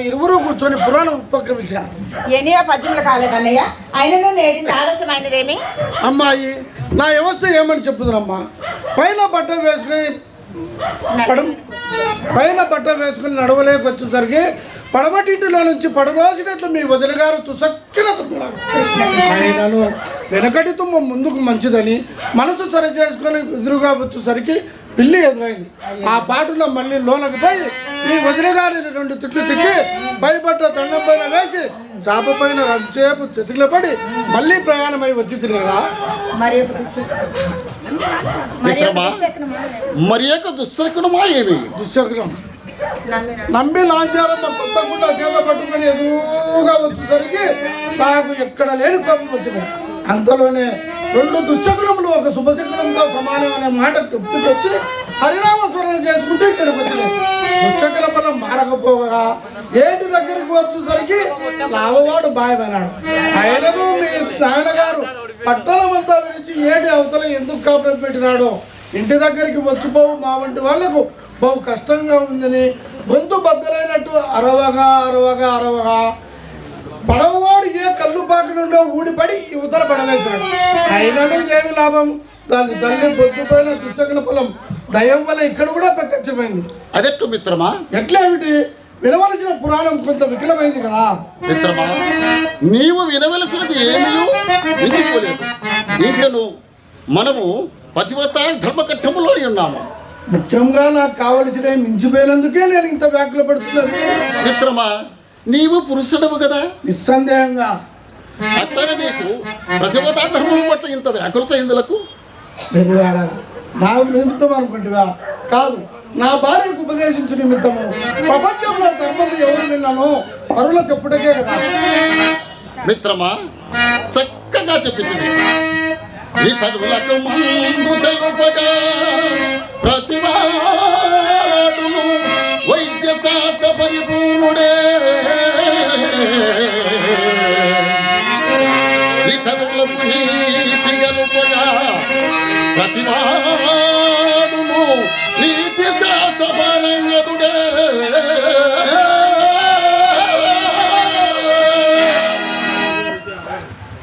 ఇరువురు కూర్చొని పురాణం ఉపక్రమించారు ఎనియో పద్యములు కాలేదన్నయ్య ఆయనను నేడింది ఆలస్యమైనదేమి? అమ్మాయి నా వ్యవస్థ ఏమని చెప్పుదురమ్మా పైన బట్ట వేసుకొని పడం పైన బట్ట వేసుకుని నడవలేక వచ్చేసరికి పడమటింటిలో నుంచి పడదోసినట్లు మీ వదిన గారు తుసక్కిన తుమ్మినారు ఆయనను వెనకటి తుమ్మ ముందుకు మంచిదని మనసు సరి చేసుకొని ఎదురుగా వచ్చేసరికి పిల్లి ఎదురైంది. ఆ పాటులో మళ్ళీ లోనకు పోయి మీ వదిన గారిని రెండు తిట్లు తిట్టి పైబట్ట దండం పైన వేసి చాప పైన రంచేపు చెతికిలో పడి మళ్ళీ ప్రయాణమై వచ్చి తినగా మరి యొక్క దుశ్శకునమా? ఏమి? దుశ్శకునం. నమ్మి లాంచారమ్మ కొత్త గుడ్డ చేత పట్టుకొని ఎదురుగా వచ్చేసరికి నాకు ఎక్కడ లేని కోపం వచ్చింది. అంతలోనే రెండు దుశ్చక్రములు ఒక శుభచక్రంతో సమానం అనే మాట గుర్తుకొచ్చి హరినామస్మరణ చేసుకుంటూ ఇక్కడికి వచ్చినాయి. దుశ్చక్ర బలం మారకపోగా ఏంటి దగ్గరికి వచ్చేసరికి లావవాడు బాయమన్నాడు ఆయనను మీ నాయనగారు పట్టణం అంతా విరిచి ఏటి అవతల ఎందుకు కాపురం పెట్టినాడో? ఇంటి దగ్గరికి వచ్చిపోవు మా వంటి వాళ్ళకు బహు కష్టంగా ఉందని గొంతు బద్దలైనట్టు అరవగా అరవగా అరవగా పడవవాడు ఏ కళ్ళు పాక నుండో ఊడిపడి ఇవతల పడవేశాడు. అయినను ఏమి లాభం? దాని తల్లి బొద్దు పైన దుశ్శకుల పొలం దయం వల్ల ఇక్కడ కూడా ప్రత్యక్షమైంది. అదెట్టు మిత్రమా? ఎట్లేమిటి? వినవలసిన పురాణం కొంత వికలమైంది కదా. మిత్రమా నీవు వినవలసినది ఏమీ మించిపోలేదు. దీంట్లో మనము పతివత ధర్మకట్టములో ఉన్నాము. ముఖ్యంగా నాకు కావలసిన మించిపోయినందుకే నేను ఇంత వ్యాఖ్యలు పడుతున్నది. మిత్రమా నీవు పురుషుడవు కదా. నిస్సందేహంగా. అట్లనే నీకు ప్రతివత ధర్మము పట్ల ఇంత వ్యాకృత ఇందులకు వెర్రివాడ నా నిమిత్తం అనుకుంటువా కాదు నా భార్యకు ఉపదేశించు నిమిత్తము. ప్రపంచంలో ధర్మం ఎవరు విన్నానో పరుల చెప్పుటకే కదా. మిత్రమా చక్కగా చెప్పింది. ఇతరులకు మందు తెలుపగా వైద్య పరిపూర్ణుడే ఇతరులకు నీతి ప్రతివాడును నీతి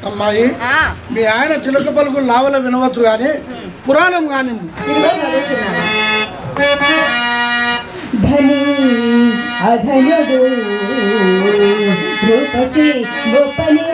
అమ్మాయి మీ ఆయన చిలక పలుకు లావల వినవచ్చు కానీ పురాణం కానీ ఇదిగో చదువుతున్నాను. ధని అధనుడు రూపసి గొప్పని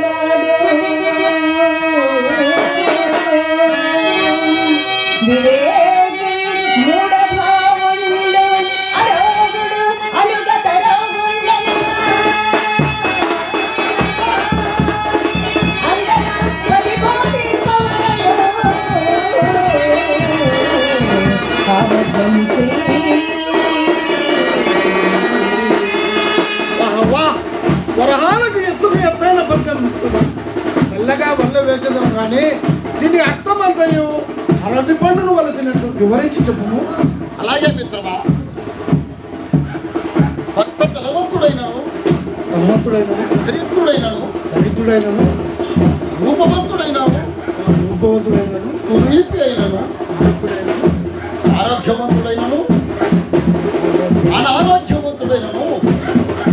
పండును వలసినట్టు వివరించి చెప్పుము. అలాగే మిత్రమా భర్త తలవంతుడైనను ధనవంతుడైనను దరిద్రుడైనను దరిద్రుడైనను రూపవంతుడైనను రూపవంతుడైనను కురీపి అయినను ఆరోగ్యవంతుడైనను అనారోగ్యవంతుడైనను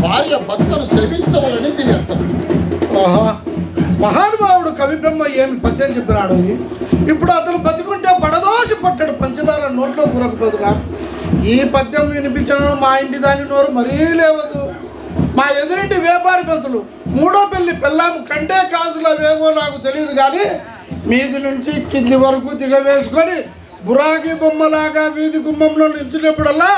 భార్య భర్తను శ్రమించవాలని దీని అర్థం. ఆహా మహానుభావుడు కవి బ్రహ్మ ఏమి పద్యం చెప్పినాడు ఇప్పుడు అతను పట్టాడు పంచదార నోట్లో పూరకపోదురా? ఈ పద్యం వినిపించడం మా ఇంటి దాని నోరు మరీ లేవదు. మా ఎదురింటి వ్యాపారి పంతులు మూడో పెళ్ళి పెళ్ళాము కంటే కాసుల వేవో నాకు తెలియదు కానీ మీది నుంచి కింది వరకు దిగవేసుకొని బురాకి బొమ్మలాగా వీధి గుమ్మంలో నిలిచినప్పుడల్లా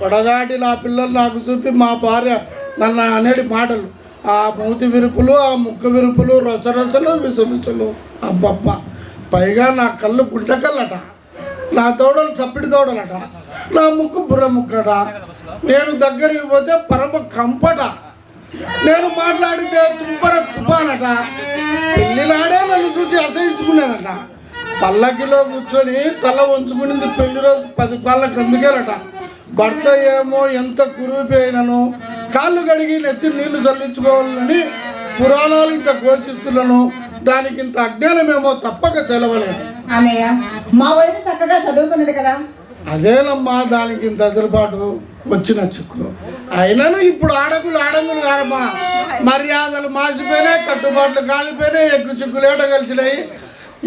పొడగాటి నా పిల్లలు నాకు చూపి మా భార్య నన్ను అనేటి మాటలు. ఆ మూతి విరుపులు ఆ ముక్క విరుపులు రసరసలు విసవిసలు. అబ్బబ్బా పైగా నా కళ్ళు గుంటకల్లట. నా దౌడలు చప్పిడి దౌడలట నా ముక్కు బుర్ర ముక్కట. నేను దగ్గరికి పోతే పరమ కంపట. నేను మాట్లాడితే తుంపర తుపానట. పెళ్ళినాడే నన్ను చూసి అసహించుకున్నానట. పల్లకిలో కూర్చొని తల వంచుకునింది పెళ్ళి రోజు పది పళ్ళకి అందుకేనట. భర్త ఏమో ఎంత కురూపి అయినను కాళ్ళు కడిగి నెత్తి నీళ్ళు చల్లించుకోవాలని పురాణాలు ఇంత ఘోషిస్తున్నాను దానికి ఇంత అజ్ఞానమేమో తప్పక తెలవలేదు. అన్నయ్య మా వదిన చక్కగా చదువుకున్నది కదా? అదేనమ్మా దానికి ఇంత ఎదురుపాటు వచ్చిన చిక్కు అయినను ఇప్పుడు ఆడకులు ఆడంగులు కారమ్మా మర్యాదలు మాసిపోయినాయి కట్టుబాట్లు కాలిపోయినాయి ఎక్కువ చిక్కులు ఏట కలిసినాయి.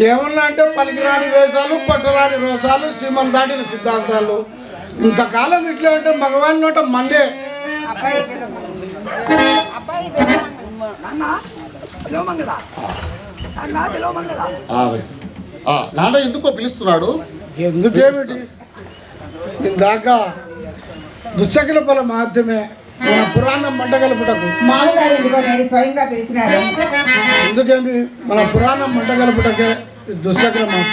ఏమన్నా అంటే పనికిరాని వేషాలు పట్టరాని రోసాలు సీమలు దాటిన సిద్ధాంతాలు. ఇంతకాలం ఇట్లే ఉంటే మగవాని నోట మండే ఆ, ఆ, నాన్న ఎందుకో పిలుస్తున్నాడు? ఎందుకేమిటి? ఇందాక దుశ్శకుల ఫల మాధ్యమే మన పురాణం మంటగలుపుటకు. మామగారు ఎందుకో నేను స్వయంగా పిలిచినారు ఎందుకేమి? మన పురాణం దుశ్శకుల మాట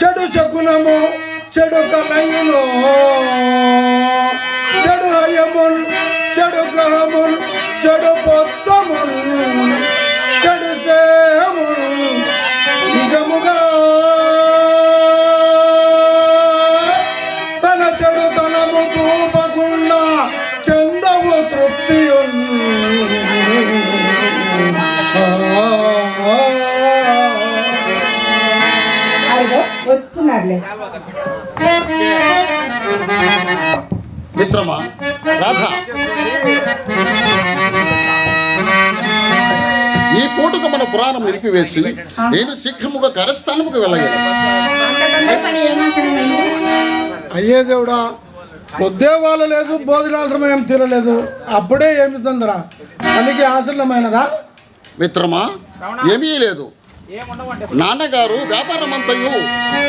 చెడు శకునము చెడు కలయులు చెడు హయముల్ చెడు గ్రహముల్ చెడు పొత్తముల్ అదిగో మిత్రమా రాధ. ఈ పూటకు మన పురాణం నిలిపివేసి నేను శీఘ్రముగా కరస్థానముకు వెళ్ళగలను. అయ్యే దేవుడా పొద్దే వాళ్ళ లేదు భోజనాశ్రమం ఏం తీరలేదు. అప్పుడే ఏమి తొందర? అందుకే ఆశ్రమైనదా మిత్రమా ఏమీ లేదు. నాన్నగారు వ్యాపారమంతయు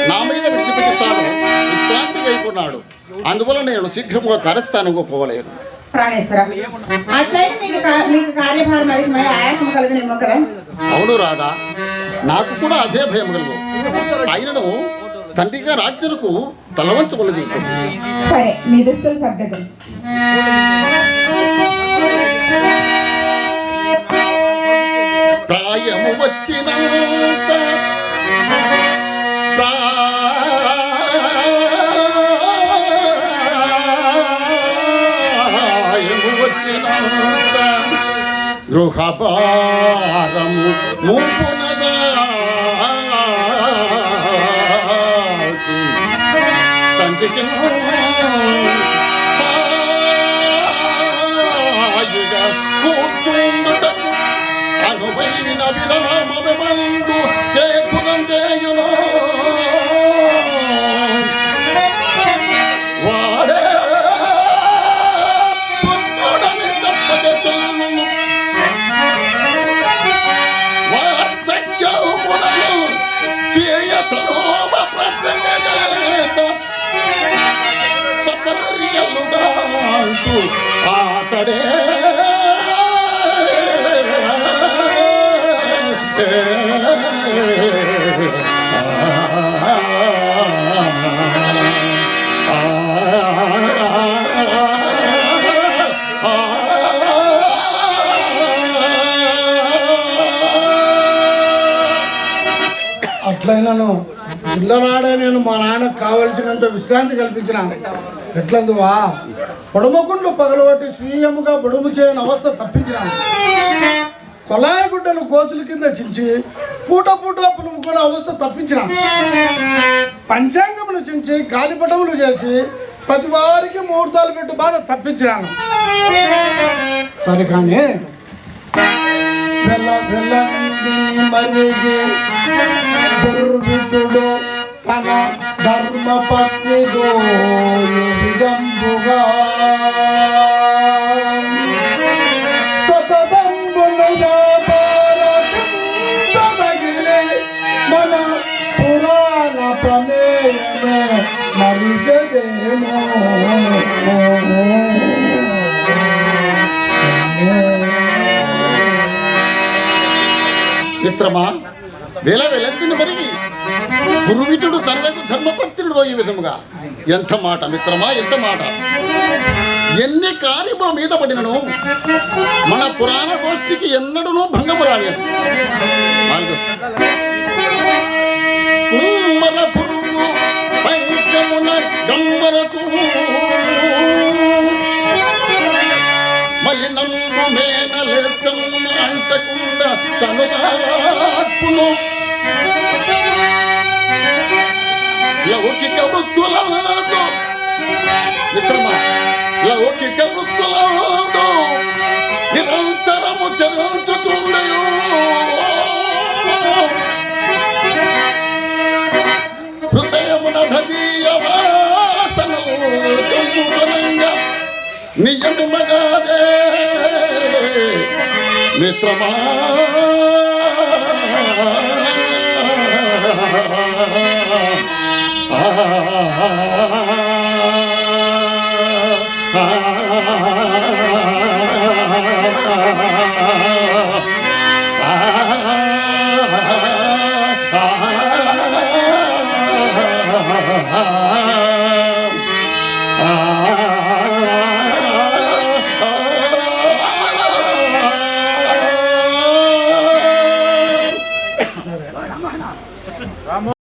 నా మీద విడిచిపెట్టాను విశ్రాంతి అయిపోన్నాడు అందువల్ల నేను శీఘ్రముగా కరస్థానంకు పోవలేను. ప్రాణేశ్వర అట్లయితే మీకు కా- మీకు కార్యభారం అది మరి ఆయాసం కలగనేమో కదా? అవును రాధా నాకు కూడా అదే భయం కలదు ఆయనను తండ్రిగా రాజ్యులకు తలవంచవలది సరే మీ దుస్తులు సర్దదు ప్రాయము వచ్చినంత ప్రాయము వచ్చినంత గృహపారము మూపునదా తండ్రికి హాయిగా కూర్చుండుటకు అనువైన విరామ విమందు వాడే పుత్రుడని చెప్పక చెల్లును వార్ధక్యములను చేయతనోమ ప్రతిజ్ఞ సపర్యలుగాంచు ఆతడే కావలసినంత విశ్రాంతి కల్పించినాను ఎట్లందువా? పొడమకుండ్లు పగలగొట్టి స్వీయముగా బుడుము చేయని అవస్థ తప్పించినాను కొలాయి గుడ్డలు గోచుల కింద చించి పూట పూట పులుముకునే అవస్థ తప్పించినాను పంచాంగమును చించి గాలిపటములు చేసి ప్రతి వారికి ముహూర్తాలు పెట్టి బాధ తప్పించినాను సరే కానీ తన ధర్మ పత్ని మన పురాణ ప్రమేయమే మరిచదేమో మిత్రమా వేల వెలంతిని మరిగి దుర్విటుడు తనకు ధర్మపత్రుడు ఈ విధముగా. ఎంత మాట మిత్రమా ఎంత మాట? ఎన్ని కార్యముల మీద పడినను? మన పురాణ గోష్ఠికి ఎన్నడూ భంగము రాని మలినంబు అంటకుండా చనుచార్పును మిత్రమా లౌకిక వృత్తులతో నిరంతరము చరించుచుండయు హృదయమున ధదీయ వాసనలు కమ్ముకొనంగా నిజమగాదే మిత్రమా ఆ